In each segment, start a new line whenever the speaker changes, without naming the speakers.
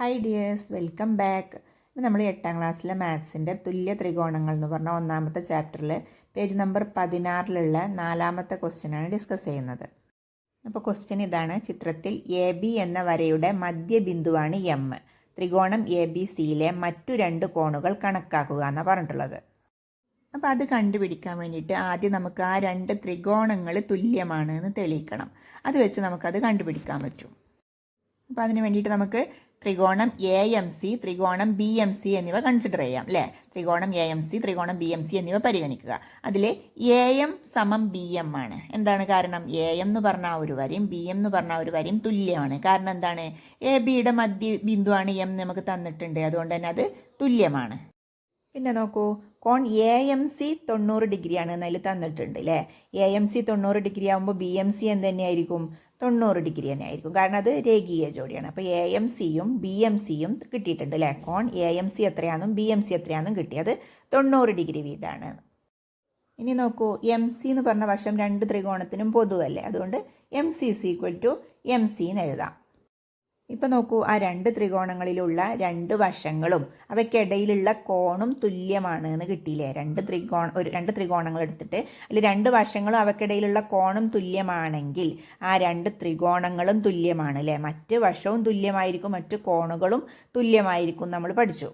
Hi dears welcome back നമ്മൾ എട്ടാം ക്ലാസ്സിലെ മാത്സിന്റെ തുല്യ ത്രികോണങ്ങൾ എന്ന് പറഞ്ഞ ഒന്നാമത്തെ ചാപ്റ്ററിൽ പേജ് നമ്പർ പതിനാറിലുള്ള നാലാമത്തെ ക്വസ്റ്റ്യനാണ് ഡിസ്കസ് ചെയ്യുന്നത്. അപ്പോൾ ക്വസ്റ്റ്യൻ ഇതാണ്. ചിത്രത്തിൽ എ ബി എന്ന വരയുടെ മധ്യബിന്ദുവാണ് എം. ത്രികോണം എ ബി സിയിലെ മറ്റു രണ്ട് കോണുകൾ കണക്കാക്കുക എന്നാണ് പറഞ്ഞിട്ടുള്ളത്. അപ്പോൾ അത് കണ്ടുപിടിക്കാൻ വേണ്ടിയിട്ട് ആദ്യം നമുക്ക് ആ രണ്ട് ത്രികോണങ്ങൾ തുല്യമാണ് എന്ന് തെളിയിക്കണം. അത് വെച്ച് നമുക്കത് കണ്ടുപിടിക്കാൻ പറ്റും. അപ്പോൾ അതിന് വേണ്ടിയിട്ട് നമുക്ക് ത്രികോണം എ എം സി ത്രികോണം ബി എം സി എന്നിവ കൺസിഡർ ചെയ്യാം അല്ലേ ത്രികോണം എ എം സി ത്രികോണം ബി എം സി എന്നിവ പരിഗണിക്കുക. അതിൽ എ എം സമം ബി എം ആണ്. എന്താണ് കാരണം? എ എം എന്ന് പറഞ്ഞ ഒരു വരയും ബി എം എന്ന് പറഞ്ഞ ഒരു വരയും തുല്യമാണ്. കാരണം എന്താണ്? എ ബിയുടെ മധ്യ ബിന്ദുവാണ് എം നമുക്ക് തന്നിട്ടുണ്ട്. അതുകൊണ്ട് തന്നെ അത് തുല്യമാണ്. പിന്നെ നോക്കൂ കോൺ എ എം സി തൊണ്ണൂറ് ഡിഗ്രിയാണ് എന്നതിൽ തന്നിട്ടുണ്ട് അല്ലേ എ എം സി തൊണ്ണൂറ് ഡിഗ്രി ആകുമ്പോൾ ബി എം സി എന്ത് തന്നെയായിരിക്കും? തൊണ്ണൂറ് ഡിഗ്രി തന്നെ ആയിരിക്കും. കാരണം അത് രേഖീയ ജോഡിയാണ്. അപ്പോൾ എ എം സിയും ബി എം സിയും കിട്ടിയിട്ടുണ്ട് അല്ലേ കോൺ എ എം സി എത്രയാണെന്നും ബി എം സി എത്രയാണെന്നും കിട്ടിയത് തൊണ്ണൂറ് ഡിഗ്രി വീതമാണ്. ഇനി നോക്കൂ. എം സി എന്ന് പറഞ്ഞ വശം രണ്ട് ത്രികോണത്തിനും പൊതുവല്ലേ? അതുകൊണ്ട് M C C equal to M C എന്ന് എഴുതാം. ഇപ്പം നോക്കൂ ആ രണ്ട് ത്രികോണങ്ങളിലുള്ള രണ്ട് വശങ്ങളും അവയ്ക്കിടയിലുള്ള കോണും തുല്യമാണ് എന്ന് കിട്ടിയില്ലേ? രണ്ട് ത്രികോണ ഒരു രണ്ട് ത്രികോണങ്ങൾ എടുത്തിട്ട് അതിൽ രണ്ട് വശങ്ങളും അവയ്ക്കിടയിലുള്ള കോണും തുല്യമാണെങ്കിൽ ആ രണ്ട് ത്രികോണങ്ങളും തുല്യമാണ് അല്ലേ? മറ്റ് വശവും തുല്യമായിരിക്കും മറ്റ് കോണുകളും തുല്യമായിരിക്കും നമ്മൾ പഠിച്ചു.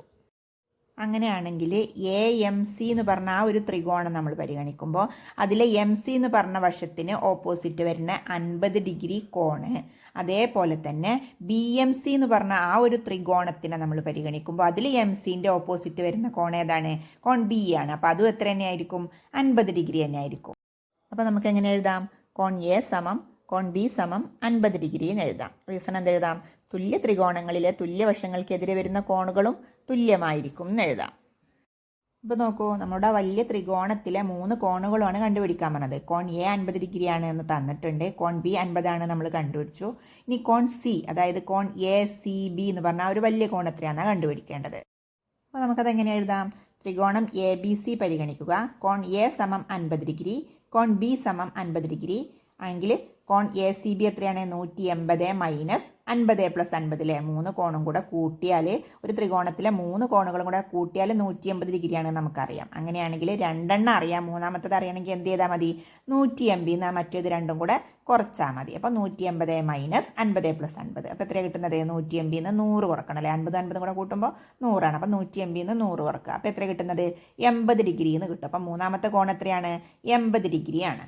അങ്ങനെയാണെങ്കിൽ എ എം സി എന്ന് പറഞ്ഞ ആ ഒരു ത്രികോണം നമ്മൾ പരിഗണിക്കുമ്പോൾ അതിലെ എം സി എന്ന് പറഞ്ഞ വശത്തിന് ഓപ്പോസിറ്റ് വരുന്ന അൻപത് ഡിഗ്രി കോണ്. അതേപോലെ തന്നെ ബി എം സി എന്ന് പറഞ്ഞ ആ ഒരു ത്രികോണത്തിനെ നമ്മൾ പരിഗണിക്കുമ്പോൾ അതിൽ എം സിന്റെ ഓപ്പോസിറ്റ് വരുന്ന കോൺ ഏതാണ്? കോൺ ബി ആണ്. അപ്പോൾ അതും എത്ര തന്നെയായിരിക്കും? അൻപത് ഡിഗ്രി തന്നെ ആയിരിക്കും അപ്പോൾ നമുക്ക് എങ്ങനെ എഴുതാം? കോൺ എ സമം കോൺ ബി സമം അൻപത് ഡിഗ്രി എന്ന് എഴുതാം. റീസൺ എന്തെഴുതാം തുല്യ ത്രികോണങ്ങളിലെ തുല്യവശങ്ങൾക്കെതിരെ വരുന്ന കോണുകളും തുല്യമായിരിക്കും എന്ന് എഴുതാം. ഇപ്പോൾ നോക്കൂ നമ്മുടെ വലിയ ത്രികോണത്തിലെ മൂന്ന് കോണുകളാണ് കണ്ടുപിടിക്കാൻ പറഞ്ഞത്. കോൺ എ അൻപത് ഡിഗ്രിയാണ് എന്ന് തന്നിട്ടുണ്ട്. കോൺ ബി അൻപതാണ് നമ്മൾ കണ്ടുപിടിച്ചു. ഇനി കോൺ സി അതായത് കോൺ എ സി ബി എന്ന് പറഞ്ഞാൽ ഒരു വലിയ എത്രയാണെന്നാണ് കണ്ടുപിടിക്കേണ്ടത്? അപ്പോൾ നമുക്കത് എങ്ങനെ എഴുതാം? ത്രികോണം എ ബി സി പരിഗണിക്കുക. കോൺ എ സമം അൻപത് ഡിഗ്രി കോൺ ബി സമം അൻപത് ഡിഗ്രി. ആണെങ്കിൽ കോൺ എ സി ബി എത്രയാണ്? നൂറ്റി എൺപത് മൈനസ് അൻപത് പ്ലസ് അൻപതിലെ മൂന്ന് കോണും കൂടെ കൂട്ടിയാൽ ഒരു ത്രികോണത്തിലെ മൂന്ന് കോണുകളും കൂടെ കൂട്ടിയാൽ നൂറ്റി എൺപത് ഡിഗ്രിയാണ് നമുക്കറിയാം. അങ്ങനെയാണെങ്കിൽ രണ്ടെണ്ണം അറിയാം. മൂന്നാമത്തത് അറിയണമെങ്കിൽ എന്ത് ചെയ്താൽ മതി? നൂറ്റി എൺപതിൽ എന്നാൽ മറ്റേത് രണ്ടും കൂടെ കുറച്ചാൽ മതി. അപ്പോൾ നൂറ്റി എൺപത് മൈനസ് അൻപത് പ്ലസ് അൻപത്. അപ്പോൾ എത്രയാണ് കിട്ടുന്നത്? നൂറ്റി എൺപതിൽ നിന്ന് നൂറ് കുറക്കണം അല്ലേ അൻപത് അൻപതും കൂടെ കൂട്ടുമ്പോൾ നൂറാണ്. അപ്പോൾ നൂറ്റി എൺപതിൽ നിന്ന് നൂറ് കുറക്കുക. അപ്പോൾ എത്ര കിട്ടുന്നത്? എൺപത് ഡിഗ്രി എന്ന് കിട്ടും. അപ്പോൾ മൂന്നാമത്തെ കോൺ എത്രയാണ്? എൺപത് ഡിഗ്രിയാണ്.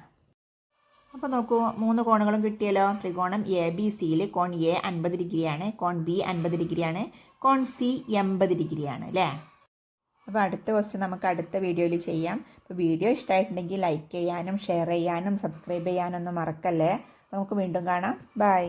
അപ്പോൾ നോക്കൂ മൂന്ന് കോണുകളും കിട്ടിയല്ലോ. ത്രികോണം എ ബി സിയിൽ കോൺ എ അൻപത് ഡിഗ്രിയാണ് കോൺ ബി അൻപത് ഡിഗ്രിയാണ് കോൺ സി എൺപത് ഡിഗ്രിയാണ് അല്ലേ? അപ്പോൾ അടുത്ത ക്വസ്റ്റ്യൻ നമുക്ക് അടുത്ത വീഡിയോയിൽ ചെയ്യാം. അപ്പോൾ വീഡിയോ ഇഷ്ടമായിട്ടുണ്ടെങ്കിൽ ലൈക്ക് ചെയ്യാനും ഷെയർ ചെയ്യാനും സബ്സ്ക്രൈബ് ചെയ്യാനൊന്നും മറക്കല്ലേ. നമുക്ക് വീണ്ടും കാണാം. ബൈ